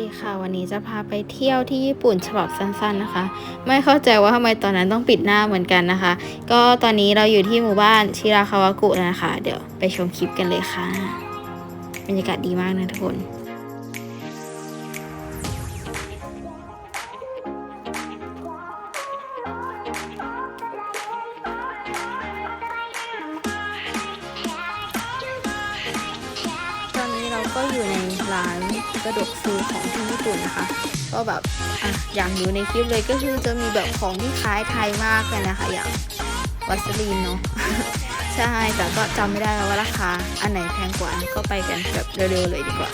ดีค่ะ วันนี้จะพาไปเที่ยวที่ญี่ปุ่นฉบับสั้นๆนะคะ ไม่เข้าใจว่าทำไมตอนนั้นต้องปิดหน้าเหมือนกันนะคะ ก็ตอนนี้เราอยู่ที่หมู่บ้านชิราคาวากุนะคะ เดี๋ยวไปชมคลิปกันเลยค่ะ บรรยากาศดีมากนะทุกคน ก็อยู่ในร้านสะดกซื้อของที่ญี่ปุ่นนะคะ ก็แบบอะอย่างอยู่ในคลิปเลยก็คือจะมีแบบของที่คล้ายไทยมากเลยนะคะอย่างวัสลีนเนาะใช่แต่ก็จำไม่ได้แล้วว่าราคาอันไหนแพงกว่าก็ไปกันแบบเร็วๆเลยดีกว่า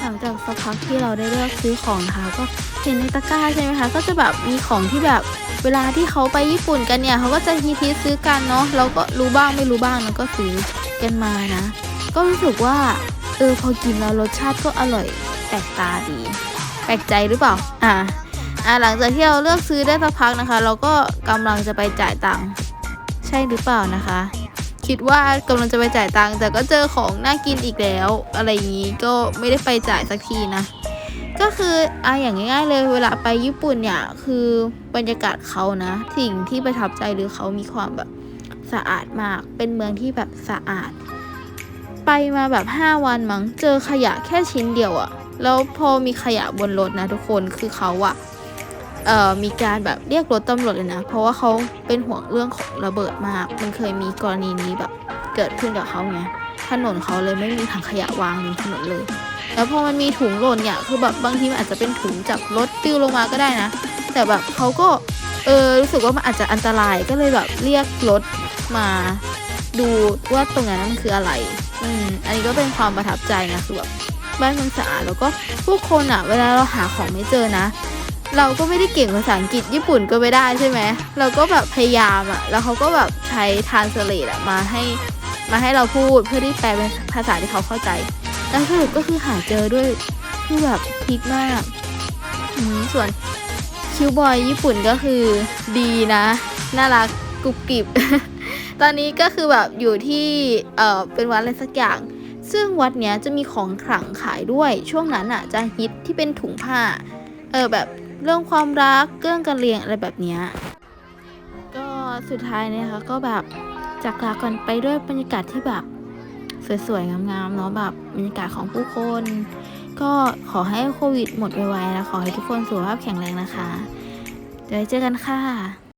หลังจากสักพักที่เราได้เลือกซื้อของนะคะก็เห็นในตะกร้าใช่ไหมคะก็จะแบบมีของที่แบบเวลาที่เขาไปญี่ปุ่นกันเนี่ยเขาก็จะฮิตๆซื้อกันเนาะเราก็รู้บ้างไม่รู้บ้างแล้วก็ซื้อ กันมานะ ก็รู้สึกว่า เออพอกินแล้วรสชาติก็อร่อยแปลกตาดี แปลกใจหรือเปล่า อ่าอ่าหลังจากที่เราเลือกซื้อได้สักพักนะคะ เราก็กำลังจะไปจ่ายตังค์ใช่หรือเปล่านะคะ คิดว่ากำลังจะไปจ่ายตังค์แต่ก็เจอของน่ากินอีกแล้ว อะไรอย่างนี้ก็ไม่ได้ไปจ่ายสักทีนะก็คืออะอย่างง่ายๆเลยเวลาไปญี่ปุ่นเนี่ยคือบรรยากาศเขานะสิ่งที่ประทับใจหรือเขามีความแบบ สะอาดมาก เป็นเมืองที่แบบสะอาด ไปมาแบบ 5 วันมั้ง เจอขยะแค่ชิ้นเดียวอะแล้วพอมีขยะบนรถนะทุกคน คือเขาอะเอ่อมีการแบบเรียกรถตำรวจเลยนะ เพราะว่าเขาเป็นห่วงเรื่องของระเบิดมาก มันเคยมีกรณีนี้แบบเกิดขึ้นกับเขาไง ถนนเขาเลยไม่มีถังขยะวางริมถนนเลย แล้วพอมันมีถุงหล่นเนี่ย คือแบบบางทีมันอาจจะเป็นถุงจากรถติ้วลงมาก็ได้นะ แต่แบบเขาก็ เออรู้สึกว่ามันอาจจะอันตรายก็เลยแบบเรียกรถ มาดูว่าตรงนั้นมันคืออะไร อืม อันนี้ก็เป็นความประทับใจนะคือแบบบ้านมืองสะอาดแล้วก็ผู้คนอะเวลาเราหาของไม่เจอนะ เราก็ไม่ได้เก่งภาษาอังกฤษญี่ปุ่นก็ไม่ได้ใช่ไหมเราก็แบบพยายามอะแล้วเขาก็แบบใช้ทานสเลตอะมาให้มาให้เราพูดเพื่อที่แปลเป็นภาษาที่เขาเข้าใจ แล้วสรุปก็คือหาเจอด้วยคือแบบพลิกมากอืมส่วนคิวบอยญี่ปุ่นก็คือดีนะ น่ารักกรุบกริบ ตอนนี้ก็คือแบบอยู่ที่เออเป็นวัดอะไรสักอย่าง ซึ่งวัดเนี้ยจะมีของขลังขายด้วย ช่วงนั้นอะจะฮิตที่เป็นถุงผ้า เออแบบเรื่องความรักเรื่องการเรียนอะไรแบบเนี้ย ก็สุดท้ายเนี่ยค่ะก็แบบจากลากันไปด้วยบรรยากาศที่แบบสวยๆ งามๆ เนาะแบบบรรยากาศของผู้คน ก็ขอให้โควิดหมดไวๆนะขอให้ทุกคนสุขภาพแข็งแรงนะคะ เดี๋ยวเจอกันค่ะ